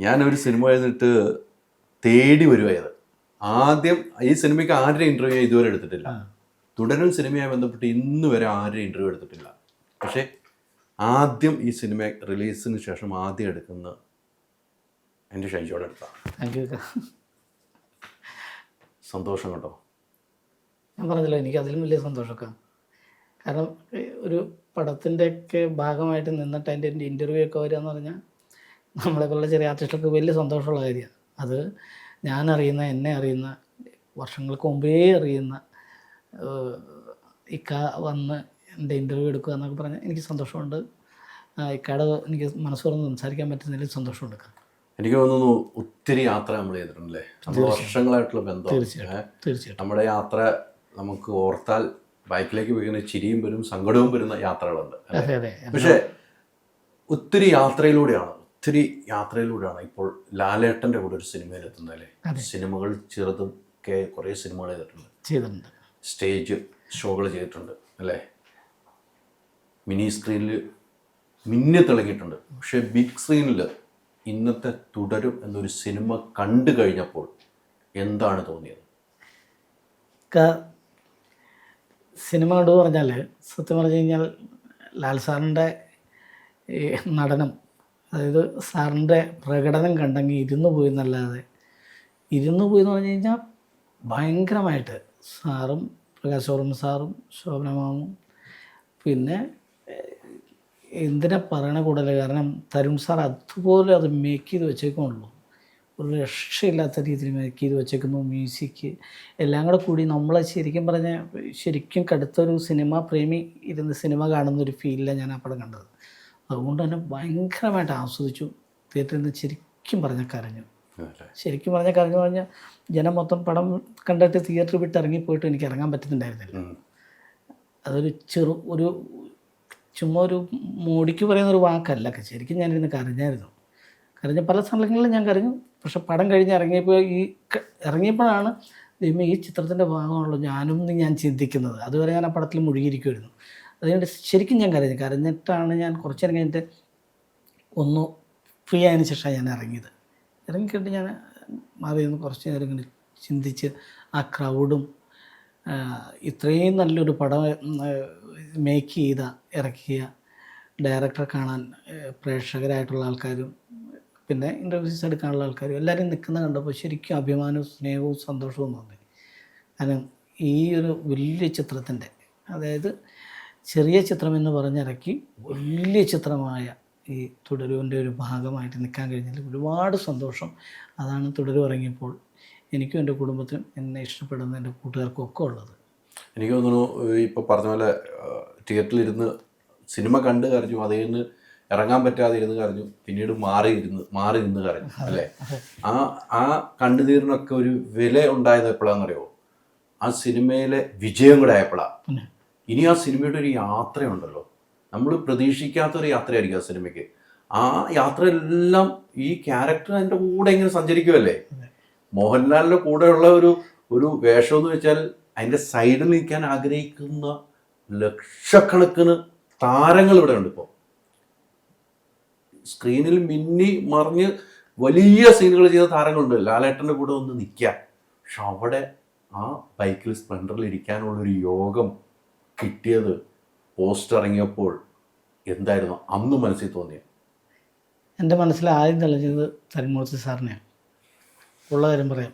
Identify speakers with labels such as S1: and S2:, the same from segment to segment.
S1: ഞാനൊരു സിനിമ എഴുതിട്ട് തേടി വരുവായത്. ആദ്യം ഈ സിനിമയ്ക്ക് ആരുടെ ഇന്റർവ്യൂ ഇതുവരെ എടുത്തിട്ടില്ല. തുടരും സിനിമയുമായി ബന്ധപ്പെട്ട് ഇന്ന് വരെ ആരുടെ ഇന്റർവ്യൂ എടുത്തിട്ടില്ല. പക്ഷേ ആദ്യം ഈ സിനിമ റിലീസിന് ശേഷം ആദ്യം എടുക്കുന്ന എന്റെ ഷൈജോടെ എടുത്താണ് സന്തോഷം കേട്ടോ.
S2: ഞാൻ പറഞ്ഞല്ലോ എനിക്ക് അതിലും വലിയ സന്തോഷമൊക്കെ. കാരണം ഒരു ഒരു പടത്തിന്റെയൊക്കെ ഭാഗമായിട്ട് നിന്നിട്ട് അതിന്റെ ഇന്റർവ്യൂ ഒക്കെ വരിക എന്ന് പറഞ്ഞാൽ നമ്മളെ പോലുള്ള ചെറിയ ആർട്ടിസ്റ്റുകൾക്ക് വലിയ സന്തോഷമുള്ള കാര്യമാണ്. അത് ഞാൻ അറിയുന്ന എന്നെ അറിയുന്ന വർഷങ്ങൾക്ക് മുമ്പേ അറിയുന്ന ഇക്ക വന്ന് എന്റെ ഇന്റർവ്യൂ എടുക്കുക എന്നൊക്കെ പറഞ്ഞാൽ എനിക്ക് സന്തോഷമുണ്ട്. ഇക്കയുടെ എനിക്ക് മനസ്സ് തുറന്ന് സംസാരിക്കാൻ പറ്റുന്നതിൽ സന്തോഷമുണ്ട്.
S1: എനിക്ക് തോന്നുന്നു ഒത്തിരി യാത്ര നമ്മൾ ചെയ്തിട്ടുണ്ടല്ലേ? നമ്മൾ വർഷങ്ങളായിട്ടുള്ള ബന്ധം.
S2: തീർച്ചയായിട്ടും. തീർച്ചയായിട്ടും.
S1: നമ്മുടെ യാത്ര നമുക്ക് ഓർത്താൽ ബൈക്കിലേക്ക് വീഴുന്ന ചിരിയും വരും സങ്കടവും വരുന്ന യാത്രകളുണ്ട് പക്ഷേ ഒത്തിരി യാത്രയിലൂടെയാണ് ഒത്തിരി യാത്രയിലൂടെയാണ് ഇപ്പോൾ ലാലേട്ടന്റെ കൂടെ ഒരു സിനിമയിൽ എത്തുന്നതല്ലേ സിനിമകൾ ചെറുതും ഒക്കെ കുറേ സിനിമകൾ ചെയ്തിട്ടുണ്ട്.
S2: ചെയ്തിട്ടുണ്ട്.
S1: സ്റ്റേജ് ഷോകൾ ചെയ്തിട്ടുണ്ട് അല്ലേ? മിനി സ്ക്രീനിൽ മിന്നി തിളങ്ങിയിട്ടുണ്ട്. പക്ഷേ ബിഗ് സ്ക്രീനിൽ ഇന്നത്തെ തുടരും എന്നൊരു സിനിമ കണ്ടു കഴിഞ്ഞപ്പോൾ എന്താണ് തോന്നിയത്?
S2: സിനിമ കണ്ടു പറഞ്ഞാൽ സത്യം പറഞ്ഞു കഴിഞ്ഞാൽ ലാൽ സാറിന്റെ നടനം അതായത് സാറിന്റെ പ്രകടനം കണ്ടെങ്കിൽ ഇരുന്ന് പോയി എന്നല്ലാതെ. ഇരുന്ന് പോയി എന്ന് പറഞ്ഞു കഴിഞ്ഞാൽ ഭയങ്കരമായിട്ട് സാറും പ്രകാശ് ഓർമ്മ സാറും ശോഭന മാമും. പിന്നെ എന്തിനാ പറയണ കൂടുതൽ? കാരണം തരുൺ സാർ അതുപോലെ അത് മേക്ക് ചെയ്ത് വെച്ചേക്കുള്ളൂ ഒരു രക്ഷയില്ലാത്ത രീതിയിൽ മേക്ക് ചെയ്ത് വെച്ചേക്കുന്നു മ്യൂസിക് എല്ലാം കൂടെ കൂടി നമ്മളെ ശരിക്കും പറഞ്ഞ ശരിക്കും കടുത്തൊരു സിനിമ പ്രേമി ഇരുന്ന് സിനിമ കാണുന്ന ഒരു ഫീലിലാണ് ഞാൻ ആ പടം കണ്ടത്. അതുകൊണ്ട് തന്നെ ഭയങ്കരമായിട്ട് ആസ്വദിച്ചു. തിയേറ്ററിൽ നിന്ന് ശരിക്കും പറഞ്ഞ കരഞ്ഞു. ശരിക്കും പറഞ്ഞ കരഞ്ഞു പറഞ്ഞാൽ ജനം മൊത്തം പടം കണ്ടിട്ട് തിയേറ്റർ വിട്ട് ഇറങ്ങി പോയിട്ട് എനിക്ക് ഇറങ്ങാൻ പറ്റുന്നുണ്ടായിരുന്നില്ല. അതൊരു ചെറു ഒരു ചുമ്മാ ഒരു മോടിക്ക് പറയുന്ന ഒരു വാക്കല്ല. ശരിക്കും ഞാനിരുന്ന് കരഞ്ഞായിരുന്നു. കരഞ്ഞ പല സ്ഥലങ്ങളിലും ഞാൻ കരഞ്ഞു. പക്ഷെ പടം കഴിഞ്ഞ് ഇറങ്ങിയപ്പോൾ ഈ ഇറങ്ങിയപ്പോഴാണ് ദൈവം ഈ ചിത്രത്തിന്റെ ഭാഗമാണല്ലോ ഞാനും ഞാൻ ചിന്തിക്കുന്നത്. അതുവരെ ഞാൻ ആ പടത്തിൽ മുഴുകിയിരിക്കുമായിരുന്നു അതുകൊണ്ട് ശരിക്കും ഞാൻ കരഞ്ഞു കരഞ്ഞിട്ടാണ് ഞാൻ കുറച്ച് നേരം കഴിഞ്ഞിട്ട് ഒന്ന് ഫ്രീ ആയതിനു ശേഷമാണ് ഞാൻ ഇറങ്ങിയത്. ഇറങ്ങിക്കിട്ട് ഞാൻ മാറി നിന്ന് കുറച്ച് നേരം ഇങ്ങനെ ചിന്തിച്ച് ആ ക്രൗഡും ഇത്രയും നല്ലൊരു പടം മേക്ക് ചെയ്ത ഇറക്കിയ ഡയറക്ടറെ കാണാൻ പ്രേക്ഷകരായിട്ടുള്ള ആൾക്കാരും പിന്നെ ഇന്റർവ്യൂസ് എടുക്കാനുള്ള ആൾക്കാരും എല്ലാവരും നിൽക്കുന്ന കണ്ടപ്പോൾ ശരിക്കും അഭിമാനവും സ്നേഹവും സന്തോഷവും തോന്നി. കാരണം ഈ ഒരു വലിയ ചിത്രത്തിന്റെ അതായത് ചെറിയ ചിത്രം എന്ന് പറഞ്ഞിറക്കി വലിയ ചിത്രമായ ഈ തുടരുവിന്റെ ഒരു ഭാഗമായിട്ട് നിൽക്കാൻ കഴിഞ്ഞതിൽ ഒരുപാട് സന്തോഷം. അതാണ് തുടരു ഇറങ്ങിയപ്പോൾ എനിക്കും എന്റെ കുടുംബത്തിനും എന്നെ ഇഷ്ടപ്പെടുന്ന എന്റെ കൂട്ടുകാർക്കും ഒക്കെ ഉള്ളത്.
S1: എനിക്ക് തോന്നുന്നു ഇപ്പോൾ പറഞ്ഞ പോലെ തിയേറ്ററിലിരുന്ന് സിനിമ കണ്ട് കരഞ്ഞു അതിൽ നിന്ന് ഇറങ്ങാൻ പറ്റാതെ ഇരുന്ന് കരഞ്ഞു പിന്നീട് മാറി ഇരുന്ന് മാറി നിന്ന് കരഞ്ഞു അല്ലേ? ആ ആ കണ്ടുതീരിനൊക്കെ ഒരു വില ഉണ്ടായത് എപ്പോഴാണെന്നറിയോ ആ സിനിമയിലെ വിജയം കൂടെ ആയപ്പോഴാണ് ഇനി ആ സിനിമയുടെ ഒരു യാത്രയുണ്ടല്ലോ. നമ്മൾ പ്രതീക്ഷിക്കാത്തൊരു യാത്രയായിരിക്കും ആ സിനിമയ്ക്ക്. ആ യാത്രയെല്ലാം ഈ ക്യാരക്ടർ അതിന്റെ കൂടെ ഇങ്ങനെ സഞ്ചരിക്കുമല്ലേ മോഹൻലാലിന്റെ കൂടെയുള്ള ഒരു ഒരു വേഷം എന്ന് വെച്ചാൽ അതിന്റെ സൈഡിൽ നിൽക്കാൻ ആഗ്രഹിക്കുന്ന ലക്ഷക്കണക്കിന് താരങ്ങൾ ഇവിടെ ഉണ്ട് ഇപ്പോൾ സ്ക്രീനിൽ മിന്നി മറിഞ്ഞ് വലിയ സീനുകൾ ചെയ്ത താരങ്ങളുണ്ട്. ലാലേട്ടന്റെ കൂടെ ഒന്ന് നിൽക്കുക. പക്ഷെ അവിടെ ആ ബൈക്കിൽ സ്പ്ലെൻഡറിൽ ഇരിക്കാനുള്ളൊരു യോഗം കിട്ടിയത് പോസ്റ്റ് ഇറങ്ങിയപ്പോൾ എന്തായിരുന്നു അന്ന് മനസ്സിൽ തോന്നിയത്
S2: എന്റെ മനസ്സിൽ ആദ്യം തെളിഞ്ഞത് തരുൺമൂർത്തി സാറിനെയാണ്. ഉള്ള കാര്യം പറയാം.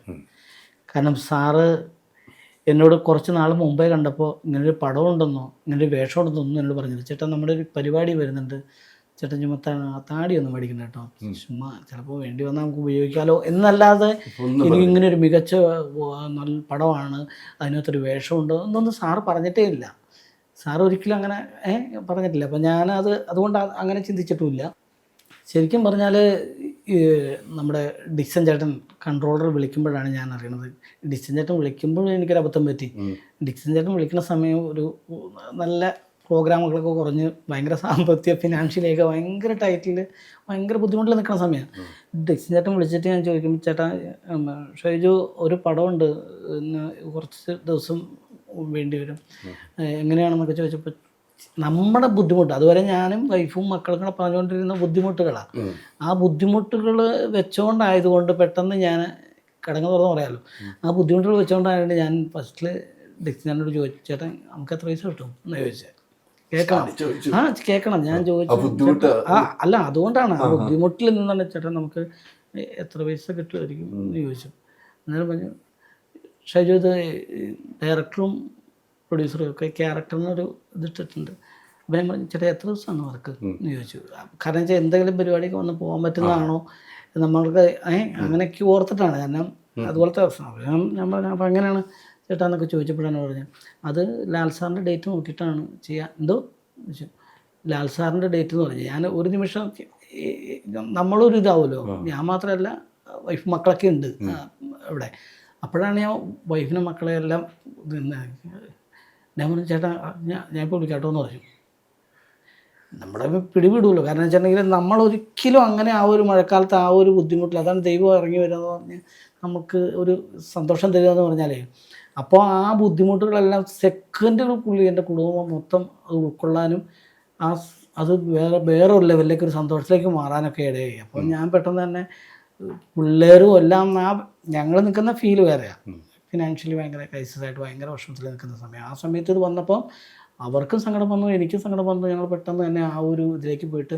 S2: കാരണം സാറ് എന്നോട് കുറച്ച് നാൾ മുമ്പേ കണ്ടപ്പോൾ ഇങ്ങനൊരു പടം ഉണ്ടെന്നോ ഇങ്ങനൊരു വേഷം ഉണ്ടെന്നോ എന്നോട് പറഞ്ഞില്ല. ചേട്ടൻ നമ്മുടെ ഒരു പരിപാടി വരുന്നുണ്ട്. ചേട്ടൻ ചുമ്മാ താടി ഒന്നും മേടിക്കണ്ട കേട്ടോ. ചുമ്മാ ചിലപ്പോൾ വേണ്ടി വന്നാൽ നമുക്ക് ഉപയോഗിക്കാമല്ലോ എന്നല്ലാതെ എനിക്ക് ഇങ്ങനെ ഒരു മികച്ച നല്ല പടമാണ്. അതിനകത്തൊരു വേഷമുണ്ട്. എന്നൊന്നും സാറ് പറഞ്ഞിട്ടേ ഇല്ല. സാർ ഒരിക്കലും അങ്ങനെ ഏ, പറഞ്ഞിട്ടില്ല. അപ്പം ഞാനത് അതുകൊണ്ട് അങ്ങനെ ചിന്തിച്ചിട്ടുമില്ല. ശരിക്കും പറഞ്ഞാൽ നമ്മുടെ ഡിക്സൺ ചേട്ടൻ കൺട്രോളർ വിളിക്കുമ്പോഴാണ് ഞാൻ അറിയണത്. ഡിക്സൺ ചേട്ടൻ വിളിക്കുമ്പോഴും എനിക്കൊരു അബദ്ധം പറ്റി.
S1: ഉം.
S2: ഡിക്സൺ ചേട്ടൻ വിളിക്കുന്ന സമയം ഒരു നല്ല പ്രോഗ്രാമുകളൊക്കെ കുറഞ്ഞ് ഭയങ്കര സാമ്പത്തിക ഫിനാൻഷ്യലിയൊക്കെ ഭയങ്കര ടൈറ്റിൽ ഭയങ്കര ബുദ്ധിമുട്ടിൽ നിൽക്കുന്ന സമയമാണ് ഡിക്സൺ ചേട്ടൻ വിളിച്ചിട്ട് ഞാൻ ചോദിക്കും ചേട്ടാ ഷൈജു ഒരു പടമുണ്ട്. കുറച്ച് ദിവസം വേണ്ടി വരും എങ്ങനെയാണെന്നൊക്കെ ചോദിച്ചപ്പോൾ നമ്മുടെ ബുദ്ധിമുട്ട് അതുവരെ ഞാനും വൈഫും മക്കളും കൂടെ പറഞ്ഞുകൊണ്ടിരുന്ന ബുദ്ധിമുട്ടുകളാണ് ആ ബുദ്ധിമുട്ടുകൾ വെച്ചുകൊണ്ടായതുകൊണ്ട് പെട്ടെന്ന് ഞാൻ കിടങ്ങ് തുറന്ന് പറയാമല്ലോ ആ ബുദ്ധിമുട്ടുകൾ വെച്ചുകൊണ്ടായതുകൊണ്ട് ഞാൻ ഫസ്റ്റിൽ ഡിക്സിനോട് ചോദിച്ചു ചേട്ടൻ നമുക്ക് എത്ര പൈസ കിട്ടും? എന്ന് ചോദിച്ചത് കേൾക്കണം ആ കേൾക്കണം ഞാൻ ചോദിച്ചു ആ അല്ല അതുകൊണ്ടാണ്. ആ ബുദ്ധിമുട്ടിൽ നിന്നാണ് ചേട്ടൻ നമുക്ക് എത്ര പൈസ കിട്ടുമായിരിക്കും? എന്ന് ചോദിച്ചു. അന്നേരം പറഞ്ഞു ഷൈജു ഇത് ഡയറക്ടറും പ്രൊഡ്യൂസറും ഒക്കെ ക്യാരക്ടറിനൊരു ഇതിട്ടിട്ടുണ്ട്. അപ്പം ഞാൻ പറഞ്ഞു ചേട്ടാ എത്ര ദിവസമാണ് വർക്ക്? എന്ന് ചോദിച്ചു. കാരണം വെച്ചാൽ എന്തെങ്കിലും പരിപാടിക്ക് വന്ന് പോകാൻ പറ്റുന്നതാണോ നമ്മൾക്ക് ഏഹ് അങ്ങനെയൊക്കെ ഓർത്തിട്ടാണ്. കാരണം അതുപോലത്തെ ഞാൻ ഞാൻ പറഞ്ഞു അപ്പം എങ്ങനെയാണ് ചേട്ടാ എന്നൊക്കെ ചോദിച്ചപ്പോഴാണ് പറഞ്ഞത്. അത് ലാൽ സാറിന്റെ ഡേറ്റ് നോക്കിയിട്ടാണ് ചെയ്യുക എന്തോ? ചോദിച്ചു. ലാൽ സാറിന്റെ ഡേറ്റ് എന്ന് പറഞ്ഞു. ഞാൻ ഒരു നിമിഷം നമ്മളൊരു ഇതാവുമല്ലോ. ഞാൻ മാത്രമല്ല വൈഫ് മക്കളൊക്കെ ഉണ്ട് അവിടെ. ഇവിടെ അപ്പോഴാണ് ഞാൻ വൈഫിനും മക്കളെ എല്ലാം പിന്നെ ഞാൻ പറഞ്ഞു ചേട്ടാ ഞാൻ ഞാൻ ഇപ്പോൾ വിളിക്കാട്ടോ എന്ന് പറഞ്ഞു. നമ്മളെ പിടിവിടുമല്ലോ കാരണം വെച്ചിട്ടുണ്ടെങ്കിൽ നമ്മൾ ഒരിക്കലും അങ്ങനെ ആ ഒരു മഴക്കാലത്ത് ആ ഒരു ബുദ്ധിമുട്ടിൽ അതാണ് ദൈവം ഇറങ്ങി വരുന്നത് പറഞ്ഞ് നമുക്ക് ഒരു സന്തോഷം തരിക എന്ന് പറഞ്ഞാലേ അപ്പോൾ ആ ബുദ്ധിമുട്ടുകളെല്ലാം സെക്കൻഡുകൾക്കുള്ളിൽ എന്റെ കുടുംബം മൊത്തം അത് ഉൾക്കൊള്ളാനും ആ അത് വേറെ വേറെ ഒരു ലെവലിലേക്ക് ഒരു സന്തോഷത്തിലേക്ക് മാറാനൊക്കെ ഇടയായി. അപ്പോൾ ഞാൻ പെട്ടെന്ന് തന്നെ പിള്ളേരും എല്ലാം ആ ഞങ്ങൾ നിൽക്കുന്ന ഫീൽ വേറെയാണ് ഫിനാൻഷ്യലി ഭയങ്കര ക്രൈസിസ് ആയിട്ട് ഭയങ്കര വിഷമത്തിൽ നിൽക്കുന്ന സമയം. ആ സമയത്ത് ഇത് വന്നപ്പോൾ അവർക്കും സങ്കടം വന്നു എനിക്കും സങ്കടം വന്നു. ഞങ്ങൾ പെട്ടെന്ന് തന്നെ ആ ഒരു ഇതിലേക്ക് പോയിട്ട്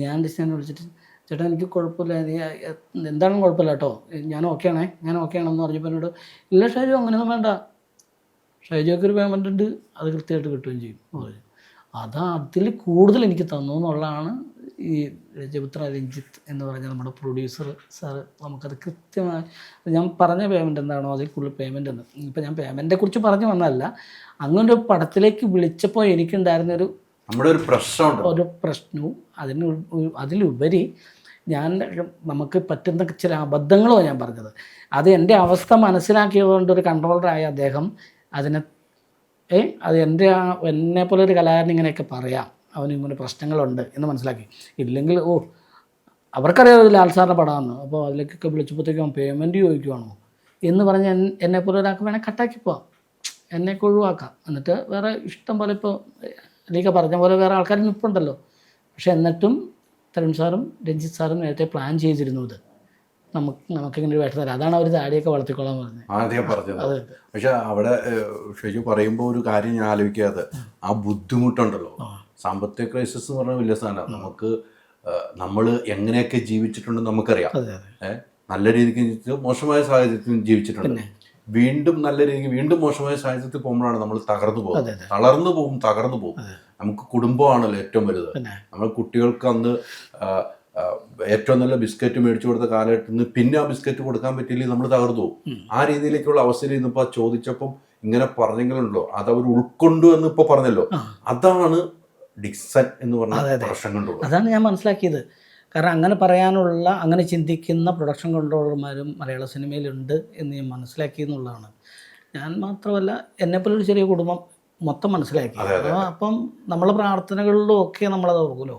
S2: ഞാൻ ഡിസ്റ്റാൻ വിളിച്ചിട്ട് ചേട്ടാ എനിക്ക് കുഴപ്പമില്ല. നീ എന്താണെങ്കിലും കുഴപ്പമില്ല കേട്ടോ? ഞാൻ ഓക്കെ ആണേ. ഞാൻ ഓക്കെ ആണെന്ന് പറഞ്ഞപ്പോൾ എന്നോട് ഇല്ല ഷൈജു അങ്ങനെയൊന്നും വേണ്ട. ഷൈജുക്ക് ഒരു പേയ്മെന്റ് ഉണ്ട്. അത് കൃത്യമായിട്ട് കിട്ടുകയും ചെയ്യും. അത് അതിൽ കൂടുതൽ എനിക്ക് തന്നു എന്നുള്ളതാണ് ഈ രജപുത്ര രഞ്ജിത്ത് എന്ന് പറഞ്ഞ നമ്മുടെ പ്രൊഡ്യൂസർ സാറ് നമുക്കത് കൃത്യമായി ഞാൻ പറഞ്ഞ പേയ്മെന്റ് എന്താണോ അതിൽ കൂടുതൽ പേയ്മെന്റ് എന്ന് ഇപ്പം ഞാൻ പേയ്മെന്റിനെ കുറിച്ച് പറഞ്ഞു വന്നതല്ല. അങ്ങനെ ഒരു പടത്തിലേക്ക് വിളിച്ചപ്പോൾ എനിക്കുണ്ടായിരുന്നൊരു
S1: നമ്മുടെ ഒരു പ്രശ്നം
S2: ഒരു പ്രശ്നവും അതിന് അതിലുപരി ഞാൻ നമുക്ക് പറ്റുന്ന ചില അബദ്ധങ്ങളോ ഞാൻ പറഞ്ഞത്. അത് എന്റെ അവസ്ഥ മനസ്സിലാക്കിയതുകൊണ്ട് ഒരു കൺട്രോളറായ അദ്ദേഹം അതിനെ ഏ? അത് എന്റെ ആ എന്നെ പോലെ ഒരു കലാകാരൻ ഇങ്ങനെയൊക്കെ പറയാം? അവന് ഇങ്ങനെ പ്രശ്നങ്ങളുണ്ട് എന്ന് മനസ്സിലാക്കി. ഇല്ലെങ്കിൽ ഓ അവർക്കറിയാം ഇത് ലാൽ സാറിന്റെ പടമാണ് അപ്പോൾ അതിലേക്കൊക്കെ വിളിച്ചപ്പോഴത്തേക്കും പേയ്മെന്റ് ചോദിക്കുവാണോ? എന്ന് പറഞ്ഞ് എന്നെ പോലെ ഒരാൾക്ക് വേണേൽ കട്ടാക്കി പോവാം. എന്നെയൊക്കെ ഒഴിവാക്കാം. എന്നിട്ട് വേറെ ഇഷ്ടം പോലെ ഇപ്പോൾ ലീക്ക പറഞ്ഞ പോലെ വേറെ ആൾക്കാർ നിൽപ്പുണ്ടല്ലോ പക്ഷെ എന്നിട്ടും തരുൺ സാറും രഞ്ജിത്ത് സാറും നേരത്തെ പ്ലാൻ ചെയ്തിരുന്നു ഇത്. നമുക്ക് നമുക്കിങ്ങനെ ഒരു വേഷം തരാം. അതാണ് അവർ താടിയൊക്കെ വളർത്തിക്കൊള്ളാൻ പറഞ്ഞത്.
S1: ആദ്യം പറഞ്ഞത്. പക്ഷെ അവിടെ ഷെജു പറയുമ്പോൾ ഒരു കാര്യം ഞാൻ ആലോചിക്കാതെ ആ. ബുദ്ധിമുട്ടുണ്ടല്ലോ. സാമ്പത്തിക ക്രൈസിസ് എന്ന് പറഞ്ഞാൽ വലിയ സാധനമാണ്. നമുക്ക് നമ്മൾ എങ്ങനെയൊക്കെ ജീവിച്ചിട്ടുണ്ടെന്ന് നമുക്കറിയാം. ഏഹ് നല്ല രീതിക്ക് ജീവിച്ചു മോശമായ സാഹചര്യത്തിൽ ജീവിച്ചിട്ടുണ്ട്. വീണ്ടും നല്ല രീതിക്ക് വീണ്ടും മോശമായ സാഹചര്യത്തിൽ പോകുമ്പോഴാണ് നമ്മൾ തകർന്നു പോകുന്നത്. തളർന്നു പോകും തകർന്നു പോകും. നമുക്ക് കുടുംബമാണല്ലോ ഏറ്റവും വലുത്. നമ്മൾ കുട്ടികൾക്ക് അന്ന് ഏറ്റവും നല്ല ബിസ്ക്കറ്റ് മേടിച്ചു കൊടുത്ത കാലഘട്ടത്തിൽ നിന്ന് പിന്നെ ആ ബിസ്ക്കറ്റ് കൊടുക്കാൻ പറ്റില്ലേ നമ്മൾ തകർന്നു ആ രീതിയിലേക്കുള്ള അവസ്ഥയിൽ ഇന്നിപ്പോൾ ചോദിച്ചപ്പം ഇങ്ങനെ പറഞ്ഞെങ്കിലുണ്ടല്ലോ. അത് അവർ ഉൾക്കൊണ്ടു എന്ന് ഇപ്പോൾ പറഞ്ഞല്ലോ. അതാണ് ഡിക്സൺ എന്ന് പറഞ്ഞ
S2: പ്രൊഡക്ഷൻ അതെ. അതാണ് ഞാൻ മനസ്സിലാക്കിയത്. കാരണം അങ്ങനെ പറയാനുള്ള അങ്ങനെ ചിന്തിക്കുന്ന പ്രൊഡക്ഷൻ കൺട്രോളർമാരും മലയാള സിനിമയിലുണ്ട് എന്ന് ഞാൻ മനസ്സിലാക്കി എന്നുള്ളതാണ്. ഞാൻ മാത്രമല്ല എന്നെപ്പോലെ ഒരു ചെറിയ കുടുംബം മൊത്തം മനസ്സിലാക്കി. അപ്പം നമ്മളെ പ്രാർത്ഥനകളിലും ഒക്കെ നമ്മളത് ഓർക്കുമല്ലോ.